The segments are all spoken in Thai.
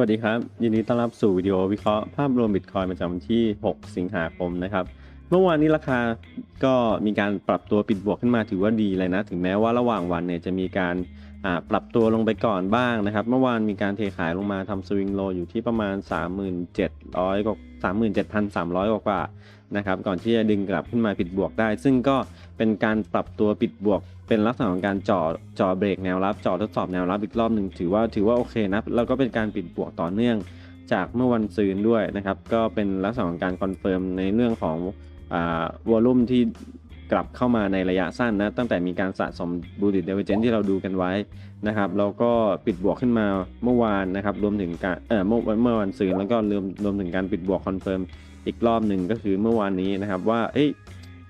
วัสดีครับ ยินดีต้อนรับสู่วิดีโอวิเคราะห์ภาพรวมบิตคอยประจำวันที่ 6 สิงหาคมนะครับ เมื่อวานนี้ราคาก็มีการปรับตัวปิดบวกขึ้นมาถือว่าดีเลยนะ ถึงแม้ว่าระหว่างวันเนี่ยจะมีการ ปรับตัวลงไปก่อนบ้างนะครับ เมื่อวานมีการเทขายลงมาทำสวิงโลอยู่ที่ประมาณ 3700กว่า37,300 กว่ากว่านะครับ ก่อนที่จะดึงกลับขึ้นมาปิดบวกได้ ซึ่งก็เป็นการปรับตัวปิดบวก เป็นลักษณะของการจ่อจ่อเบรกแนวรับจ่อทดสอบแนวรับอีกรอบหนึ่งถือว่าถือว่าโอเคนะแล้วก็เป็นการปิดบวกต่อเนื่องจากเมื่อวันซืนด้วยนะครับ ก็เป็นลักษณะของการคอนเฟิร์มในเรื่องของอ่าวอลุ่มที่ กลับเข้ามาในระยะสั้นนะตั้งแต่มีการสะสมบูดิตเดเวเจนที่เราดูกันไว้นะครับแล้วก็ปิดบวกขึ้นมาเมื่อวานนะครับรวมถึงการเอ่อเมื่อเมื่อวันซืนแล้วก็รวมรวมถึงการปิดบวกคอนเฟิร์มอีกรอบหนึ่งก็คือเมื่อวานนี้นะครับว่าเอ้ย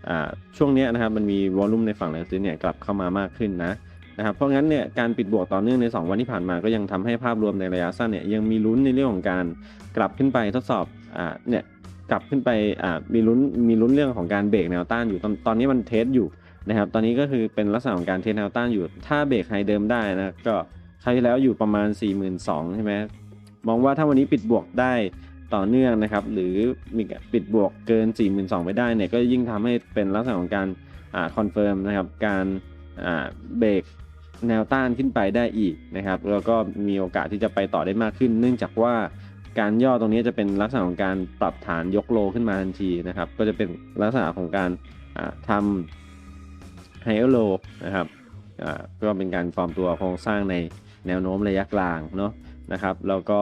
อ่าช่วงนี้นะครับมันมีวอลลุ่มในฝั่งแรงซื้อเนี่ยกลับเข้ามามากขึ้นนะนะครับเพราะงั้นเนี่ยการปิดบวกต่อเนื่องใน 2 วันที่ผ่านมาก็ยังทำให้ภาพรวมในระยะสั้นเนี่ยยังมีลุ้นในเรื่องของการกลับขึ้นไปทดสอบอ่าเนี่ย กลับขึ้นไปอ่ามีลุ้นมีลุ้นเรื่องของการเบรกแนวต้านอยู่ตอนตอนนี้มันเทสอยู่นะครับ ตอนนี้ก็คือเป็นลักษณะของการเทสแนวต้านอยู่ ถ้าเบรกไฮเดิมได้นะก็คราวที่แล้วอยู่ประมาณ 4 2 0 0 0ใช่ไหมมองว่าถ้าวันนี้ปิดบวกได้ต่อเนื่องนะครับ หรือมีปิดบวกเกิน 42,000ไปได้เนี่ยก็ยิ่งทำให้เป็นลักษณะของการอ่าคอนเฟิร์มนะครับการอ่าเบรกแนวต้านขึ้นไปได้อีกนะครับ แล้วก็มีโอกาสที่จะไปต่อได้มากขึ้น เนื่องจากว่า การย่อตรงนี้จะเป็นลักษณะของการปรับฐานยกโลขึ้นมาทันทีนะครับ ก็จะเป็นลักษณะของการทำไฮเอโลนะครับก็เป็นการฟอร์มตัวโครงสร้างในแนวโน้มระยะกลางเนาะนะครับ แล้วก็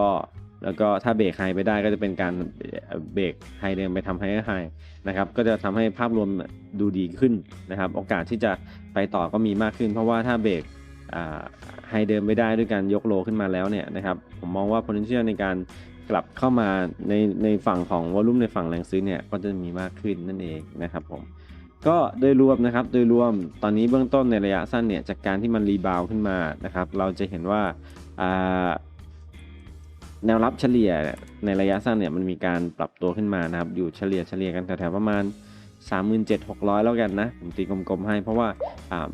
แล้วก็ถ้าเบรกไฮไปได้ก็จะเป็นการเบรกไฮเดิมไปทำให้ไฮนะครับ ก็จะทำให้ภาพรวมดูดีขึ้นนะครับ โอกาสที่จะไปต่อก็มีมากขึ้น เพราะว่าถ้าเบรกไฮเดิมไม่ได้ด้วยการยกโลขึ้นมาแล้วเนี่ยนะครับ ผมมองว่า potential ในการ กลับเข้ามาในในฝั่งของวอลุ่มในฝั่งแรงซื้อเนี่ยก็จะมีมากขึ้นนั่นเองนะครับผมก็โดยรวมนะครับโดยรวมตอนนี้เบื้องต้นในระยะสั้นเนี่ยจากการที่มันรีบาวขึ้นมานะครับเราจะเห็นว่าแนวรับเฉลี่ยในระยะสั้นเนี่ยมันมีการปรับตัวขึ้นมานะครับอยู่เฉลี่ยเฉลี่ยกันแถวๆประมาณ 37,600 แล้วกันนะผมตีกลมๆให้เพราะว่า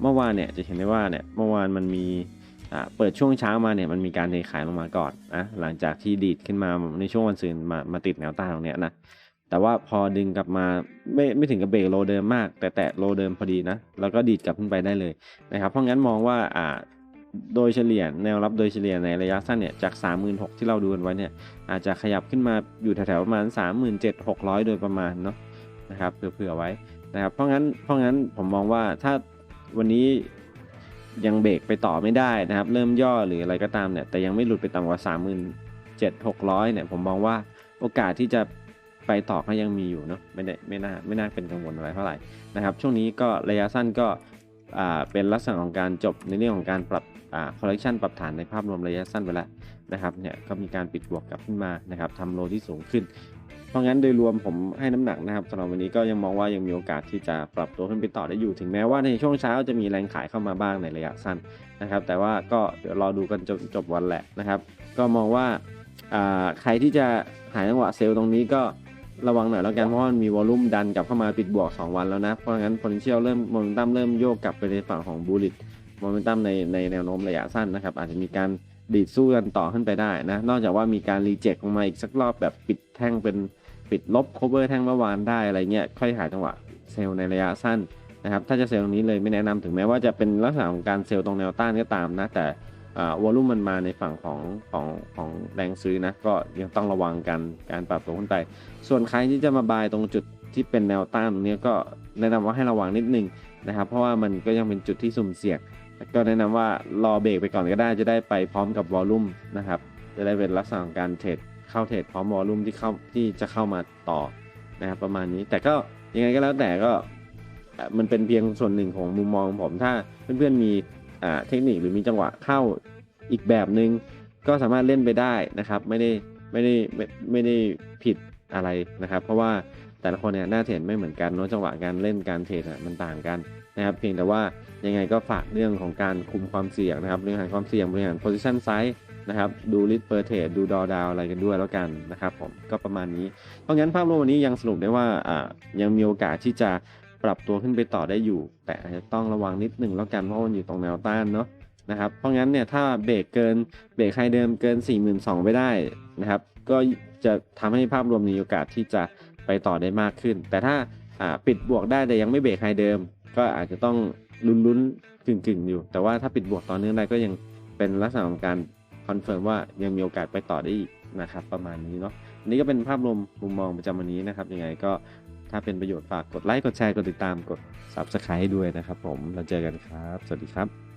เมื่อวานเนี่ยจะเห็นได้ว่าเนี่ยเมื่อวานมันมี เปิดช่วงเช้ามาเนี่ยมันมีการเทขายลงมาก่อนนะหลังจากที่ดีดขึ้นมาในช่วงวันศุกร์มามาติดแนวต้านตรงเนี้ยนะแต่ว่าพอดึงกลับมาไม่ไม่ถึงกับเบรกโลเดิมมาก แต่แตะโลเดิมพอดีนะแล้วก็ดีดกลับขึ้นไปได้เลยนะครับเพราะงั้นมองว่าอ่าโดยเฉลี่ยแนวรับโดยเฉลี่ยในระยะสั้นเนี่ยจาก 36,000 ที่เราดูกันไว้เนี่ยอาจจะขยับขึ้นมาอยู่แถวๆประมาณ 37,600 โดยประมาณเนาะนะครับเผื่อๆไว้นะครับเพราะงั้นเพราะงั้นผมมองว่าถ้าวันนี้ ยังเบรกไปต่อไม่ได้นะครับ เริ่มย่อหรืออะไรก็ตามเนี่ย แต่ยังไม่หลุดไปต่ำกว่า 37,600 เนี่ย ผมมองว่าโอกาสที่จะไปต่อก็ยังมีอยู่เนาะไม่ได้ไม่น่าไม่น่าเป็นกังวลอะไรเท่าไหร่นะครับช่วงนี้ก็ระยะสั้นก็เป็นลักษณะของการจบในเรื่องของการปรับคอ่า correction ปรับฐานในภาพรวมระยะสั้นไปแล้วนะครับเนี่ยก็มีการปิดบวกกลับขึ้นมานะครับทำโลที่สูงขึ้น เพราะงั้นโดยรวมผมให้น้ำหนักนะครับสำหรับวันนี้ก็ยังมองว่ายังมีโอกาสที่จะปรับตัวขึ้นไปต่อได้อยู่ถึงแม้ว่าในช่วงเช้าจะมีแรงขายเข้ามาบ้างในระยะสั้นนะครับ แต่ว่าก็เดี๋ยวรอดูกันจนจบวันแหละนะครับ ก็มองว่าใครที่จะหาจังหวะเซลล์ตรงนี้ก็ระวังหน่อยแล้วกันเพราะมันมีวอลุ่มดันกลับเข้ามาปิดบวก 2 วันแล้วนะ เพราะงั้น potential เริ่มโมเมนตัมเริ่มโยกกลับไปในฝั่งของบูลิตโมเมนตัมในในแนวโน้มระยะสั้นนะครับ อาจจะมีการดีดสู้กันต่อขึ้นไปได้นะ นอกจากว่ามีการรีเจ็คลงมาอีกสักรอบแบบปิดแท่งเป็น ปิดลบ cover แท่งเมื่อวานได้อะไรเงี้ยค่อยหาจังหวะเซลล์ในระยะสั้นนะครับถ้าจะเซลล์ตรงนี้เลยไม่แนะนำถึงแม้ว่าจะเป็นลักษณะของการเซลล์ตรงแนวต้านก็ตามนะแต่วอลุ่มมันมาในฝั่งของของของแรงซื้อนะก็ยังต้องระวังกันการปรับตัวขึ้นไป ส่วนใครที่จะมาบายตรงจุดที่เป็นแนวต้านตรงนี้ก็แนะนำว่าให้ระวังนิดนึงนะครับ เพราะว่ามันก็ยังเป็นจุดที่สุ่มเสี่ยงก็แนะนำว่ารอเบรกไปก่อนก็ได้จะได้ไปพร้อมกับวอลลุ่มนะครับจะได้เป็นลักษณะของการเทรด เข้าเทรดพร้อมวอลลุ่มที่เข้าที่จะเข้ามาต่อนะครับประมาณนี้แต่ก็ยังไงก็แล้วแต่ก็มันเป็นเพียงส่วนหนึ่งของมุมมองผมถ้าเพื่อนๆมีเทคนิคหรือมีจังหวะเข้าอีกแบบหนึง่งก็สามารถเล่นไปได้นะครับ ไม่ได้ไม่ได้ไม่ไม่ได้ผิดอะไรนะครับ เพราะว่าแต่ละคนเนี่ยหน้าเทรดไม่เหมือนกันเนาะจังหวะการเล่นการเทรดมันต่างกันนะครับ เพียงแต่ว่ายังไงก็ฝากเรื่องของการคุมความเสี่ยงนะครับบริหารความเสี่ยงบริหาร position size นะครับ ดูลิทเปอร์เทดดูดอดาวอะไรกันด้วยแล้วกันนะครับผมก็ประมาณนี้ เพราะงั้นภาพรวมวันนี้ยังสรุปได้ว่าอ่ายังมีโอกาสที่จะปรับตัวขึ้นไปต่อได้อยู่ แต่อาจจะต้องระวังนิดหนึ่งแล้วกันเพราะมันอยู่ตรงแนวต้านเนาะนะครับเพราะงั้นเนี่ยถ้าเบรกเกินเบรกไฮเดิมเกิน 42,000ไปได้นะครับ ก็จะทำให้ภาพรวมมีโอกาสที่จะไปต่อได้มากขึ้น แต่ถ้าอ่าปิดบวกได้แต่ยังไม่เบรกไฮเดิม ก็อาจจะต้องลุ้นๆกึ่งๆอยู่ แต่ว่าถ้าปิดบวกต่อเนื่องได้ก็ยังเป็นลักษณะของการ คอนเฟิร์มว่ายังมีโอกาสไปต่อได้อีกนะครับ ประมาณนี้เนาะอันนี้ก็เป็นภาพรวมมุมมองประจำวันนี้นะครับ ยังไงก็ถ้าเป็นประโยชน์ฝากกดไลค์กดแชร์กดติดตามกด Subscribe ให้ด้วยนะครับผมเราเจอกันครับ สวัสดีครับ